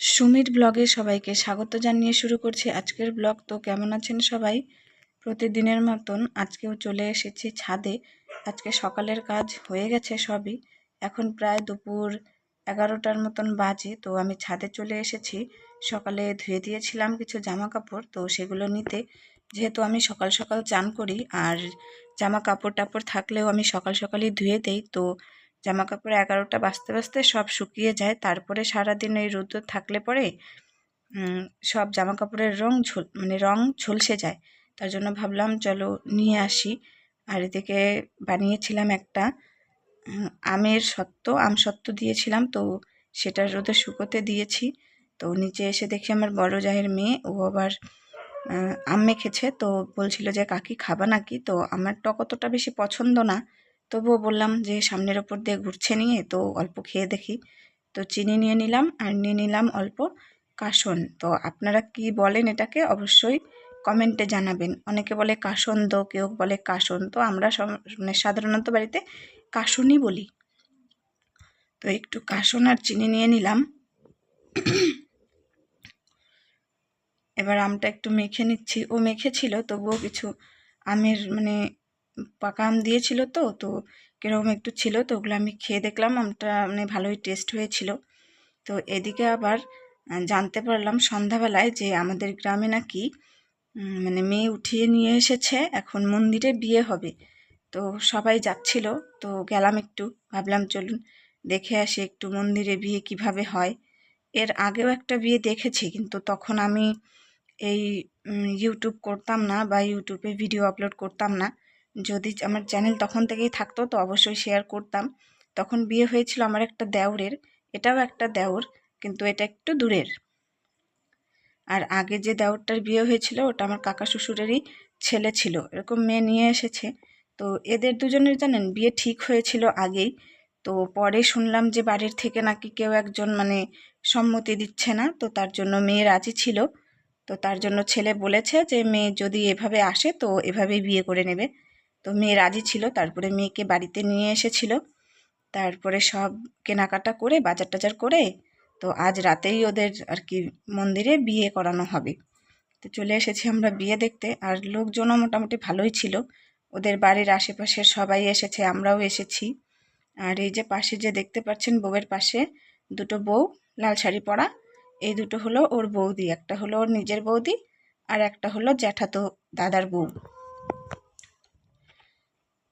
সুমির ব্লগে সবাইকে স্বাগত জানিয়ে শুরু করছি আজকের ব্লগ। তো কেমন আছেন সবাই? প্রতিদিনের মতন আজকেও চলে এসেছি ছাদে। আজকে সকালের কাজ হয়ে গেছে সবই। এখন প্রায় দুপুর এগারোটার মতন বাজে, তো আমি ছাদে চলে এসেছি। সকালে ধুয়ে দিয়েছিলাম কিছু জামা কাপড় তো সেগুলো নিতে। যেহেতু আমি সকাল সকাল চান করি, আর জামা কাপড় টাপড় থাকলেও আমি সকাল সকালই ধুয়ে দেই, তো জামা কাপড় এগারোটা বাঁচতে বাজতে সব শুকিয়ে যায়। তারপরে সারাদিন এই রোদ্দুর থাকলে পরে সব জামা কাপড়ের রং ঝুল মানে রং ঝলসে যায়। তার জন্য ভাবলাম, চলো নিয়ে আসি। আর এদিকে বানিয়েছিলাম একটা আমের সত্ত্ব আম সত্ত্ব দিয়েছিলাম। তো সেটা রোদে শুকোতে দিয়েছি। তো নিচে এসে দেখি আমার বড় জায়ের মেয়ে, ও আবার আম মেখেছে। তো বলছিল যে, কাকি খাবা নাকি? তো আমার টক অতটা বেশি পছন্দ না। তবুও বললাম যে, সামনের ওপর দিয়ে ঘুরছে নিয়ে তো অল্প খেয়ে দেখি। তো চিনি নিয়ে নিলাম আর নিয়ে নিলাম অল্প কাসন। তো আপনারা কি বলেন এটাকে অবশ্যই কমেন্টে জানাবেন। অনেকে বলে কাসন দো, কেউ বলে কাসন। তো আমরা মানে সাধারণত বাড়িতে কাসনই বলি। তো একটু কাসন আর চিনি নিয়ে নিলাম। এবার আমটা একটু মেখে নিচ্ছি। ও মেখেছিল, তবুও কিছু আমের মানে পাকা আম দিয়েছিল তো তো কীরকম একটু ছিল তো ওগুলো আমি খেয়ে দেখলাম, আমটা মানে ভালোই টেস্ট হয়েছিল। তো এদিকে আবার জানতে পারলাম সন্ধ্যাবেলায় যে আমাদের গ্রামে নাকি মানে মেয়ে উঠিয়ে নিয়ে এসেছে, এখন মন্দিরে বিয়ে হবে। তো সবাই যাচ্ছিল, তো গেলাম একটু, ভাবলাম চলুন দেখে আসি একটু মন্দিরে বিয়ে কীভাবে হয়। এর আগেও একটা বিয়ে দেখেছি, কিন্তু তখন আমি এই ইউটিউব করতাম না বা ইউটিউবে ভিডিও আপলোড করতাম না। যদি আমার চ্যানেল তখন থেকেই থাকতো, তো অবশ্যই শেয়ার করতাম। তখন বিয়ে হয়েছিল আমার একটা দেওরের, এটাও একটা দেওর, কিন্তু এটা একটু দূরের। আর আগে যে দেওরটার বিয়ে হয়েছিল, ওটা আমার কাকা শ্বশুরেরই ছেলে ছিল, এরকম মেয়ে নিয়ে এসেছে। তো এদের দুজনের জানেন, বিয়ে ঠিক হয়েছিল আগেই। তো পরে শুনলাম যে বাড়ির থেকে নাকি কেউ একজন মানে সম্মতি দিচ্ছে না, তো তার জন্য মেয়ে রাজি ছিল। তো তার জন্য ছেলে বলেছে যে, মেয়ে যদি এভাবে আসে, তো এভাবেই বিয়ে করে নেবে। তো মেয়ে রাজি ছিল, তারপরে মেয়েকে বাড়িতে নিয়ে এসেছিল। তারপরে সব কেনাকাটা করে, বাজার টাজার করে, তো আজ রাতেই ওদের আর কি মন্দিরে বিয়ে করানো হবে। তো চলে এসেছি আমরা বিয়ে দেখতে। আর লোকজনও মোটামুটি ভালোই ছিল। ওদের বাড়ির আশেপাশে সবাই এসেছে, আমরাও এসেছি। আর এই যে পাশে যে দেখতে পাচ্ছেন বউয়ের পাশে দুটো বউ, লাল শাড়ি পরা। এই দুটো হলো ওর বৌদি, একটা হলো ওর নিজের বৌদি, আর একটা হলো জ্যাঠাতো দাদার বউ।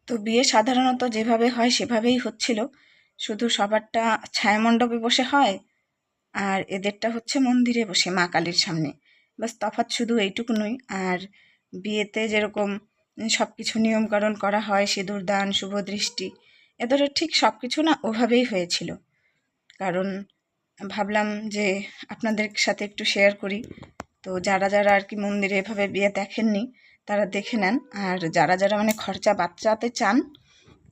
তো বিয়ে সাধারণত যেভাবে হয় সেভাবেই হচ্ছিল। শুধু সবারটা ছায়ামণ্ডপে বসে হয় আর এদেরটা হচ্ছে মন্দিরে বসে মা কালীর সামনে। বাস তফাৎ শুধু এইটুকুনই আর বিয়েতে যেরকম সব কিছু নিয়মকরণ করা হয়, সিঁদুর দান, শুভ দৃষ্টি, এদেরও ঠিক সব কিছু না ওভাবেই হয়েছিল। কারণ ভাবলাম যে আপনাদের সাথে একটু শেয়ার করি। তো যারা যারা আর কি মন্দিরে এভাবে বিয়ে দেখেননি তারা দেখে নেন। আর যারা যারা মানে খরচা বাচ্চাতে চান,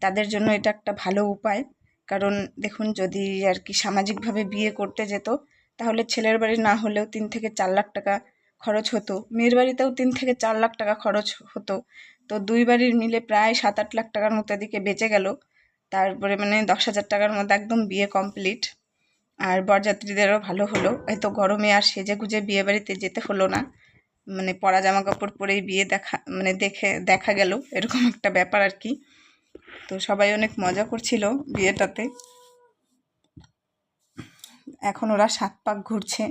তাদের জন্য এটা একটা ভালো উপায়। কারণ দেখুন, যদি আর কি সামাজিকভাবে বিয়ে করতে যেত, তাহলে ছেলের বাড়ি না হলেও তিন থেকে চার লাখ টাকা খরচ হতো। মেয়ের বাড়িতেও তিন থেকে চার লাখ টাকা খরচ হতো। তো দুই বাড়ির মিলে প্রায় সাত আট লাখ টাকার মতো এদিকে বেঁচে গেল। তারপরে মানে দশ হাজার টাকার মতো একদম বিয়ে কমপ্লিট। আর বরযাত্রীদেরও ভালো হলো। এত গরমে আর সেজে গুজে বিয়ে বাড়িতে যেতে হলো না। মানে পরা জামা কাপড় পরেই বিয়ে দেখা মানে দেখে, দেখা গেল, এরকম একটা ব্যাপার আর কি। তো সবাই অনেক মজা করছিল বিয়েটাতে। এখন ওরা সাত পাক ঘুরছে।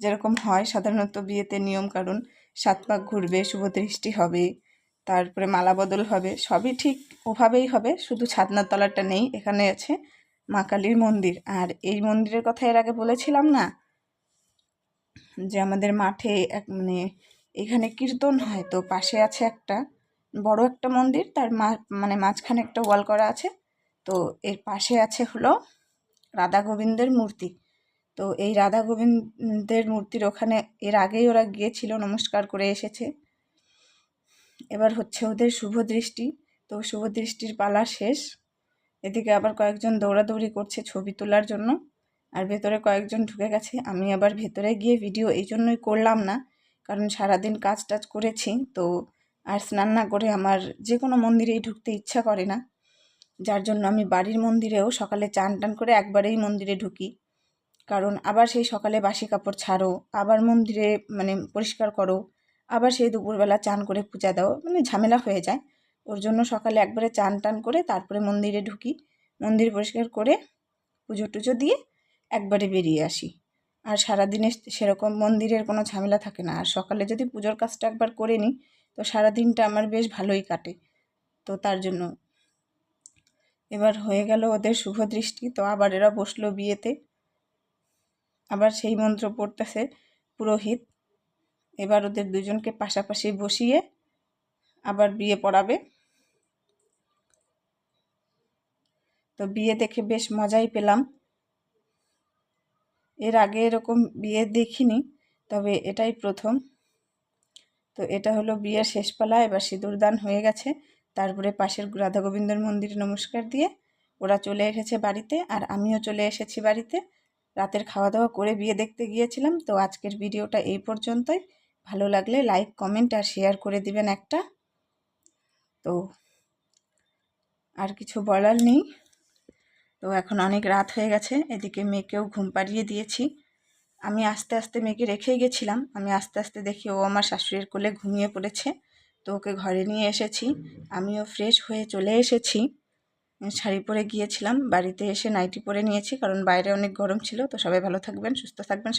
যেরকম হয় সাধারণত বিয়েতে নিয়ম কারণ সাত পাক ঘুরবে, শুভ দৃষ্টি হবে, তারপরে মালা বদল হবে, সবই ঠিক ওভাবেই হবে, শুধু ছাদনার তলাটা নেই, এখানে আছে মা কালীর মন্দির। আর এই মন্দিরের কথা এর আগে বলেছিলাম না? যে আমাদের মাঠে এক মানে এখানে কীর্তন হয়, তো পাশে আছে একটা বড় একটা মন্দির, তার মানে মাঝখানে একটা ওয়াল করা আছে, তো এর পাশে আছে হলো রাধা গোবিন্দের মূর্তি। তো এই রাধা গোবিন্দের মূর্তির ওখানে এর আগেই ওরা গিয়েছিল, নমস্কার করে এসেছে। এবার হচ্ছে ওদের শুভ দৃষ্টি, তো শুভ দৃষ্টির পালা শেষ। এদিকে আবার কয়েকজন দৌড়াদৌড়ি করছে ছবি তোলার জন্য। আর ভেতরে কয়েকজন ঢুকে গেছে। আমি আবার ভেতরে গিয়ে ভিডিও এই জন্যই করলাম না, কারণ সারাদিন কাজ টাজ করেছি, তো আর স্নান না করে আমার যে কোনো মন্দিরেই ঢুকতে ইচ্ছা করে না। যার জন্য আমি বাড়ির মন্দিরেও সকালে চান টান করে একবারেই মন্দিরে ঢুকি। কারণ আবার সেই সকালে বাসি কাপড় ছাড়ো, আবার মন্দিরে মানে পরিষ্কার করো, আবার সেই দুপুরবেলা চান করে পূজা দাও মানে ঝামেলা হয়ে যায়। ওর জন্য সকালে একবারে চান টান করে তারপরে মন্দিরে ঢুকি। মন্দির পরিষ্কার করে পুজো টুজো দিয়ে একবারে বেরিয়ে আসি। আর সারাদিনে সেরকম মন্দিরের কোনো ঝামেলা থাকে না। আর সকালে যদি পুজোর কাজটা একবার করে নিই, তো সারা দিনটা আমার বেশ ভালোই কাটে। তো তার জন্য এবার হয়ে গেল ওদের শুভ দৃষ্টি। তো আবার এরা বসল বিয়েতে। আবার সেই মন্ত্র পড়তেছে পুরোহিত। এবার ওদের দুজনকে পাশাপাশি বসিয়ে আবার বিয়ে পড়াবে। তো বিয়ে দেখে বেশ মজাই পেলাম। এর আগে এরকম বিয়ে দেখিনি, তবে এটাই প্রথম। তো এটা হলো বিয়ের শেষপালা এবার সিঁদুরদান হয়ে গেছে। তারপরে পাশের রাধা গোবিন্দর মন্দিরে নমস্কার দিয়ে ওরা চলে এসেছে বাড়িতে, আর আমিও চলে এসেছি বাড়িতে। রাতের খাওয়া দাওয়া করে বিয়ে দেখতে গিয়েছিলাম, তো আজকের ভিডিওটা এই পর্যন্তই। ভালো লাগলে লাইক, কমেন্ট আর শেয়ার করে দিবেন একটা। তো আর কিছু বলার নেই। তো এখন অনেক রাত হয়ে গেছে, এদিকে মেয়েকেও ঘুম পাড়িয়ে দিয়েছি। আমি আস্তে আস্তে মেয়েকে রেখেই গেছিলাম। আমি আস্তে আস্তে দেখি ও আমার শাশুড়ির কোলে ঘুমিয়ে পড়েছে। তো ওকে ঘরে নিয়ে এসেছি। আমিও ফ্রেশ হয়ে চলে এসেছি। শাড়ি পরে গিয়েছিলাম। বাড়িতে এসে নাইটি পরে নিয়েছি, কারণ বাইরে অনেক গরম ছিল। তো সবাই ভালো থাকবেন, সুস্থ থাকবেন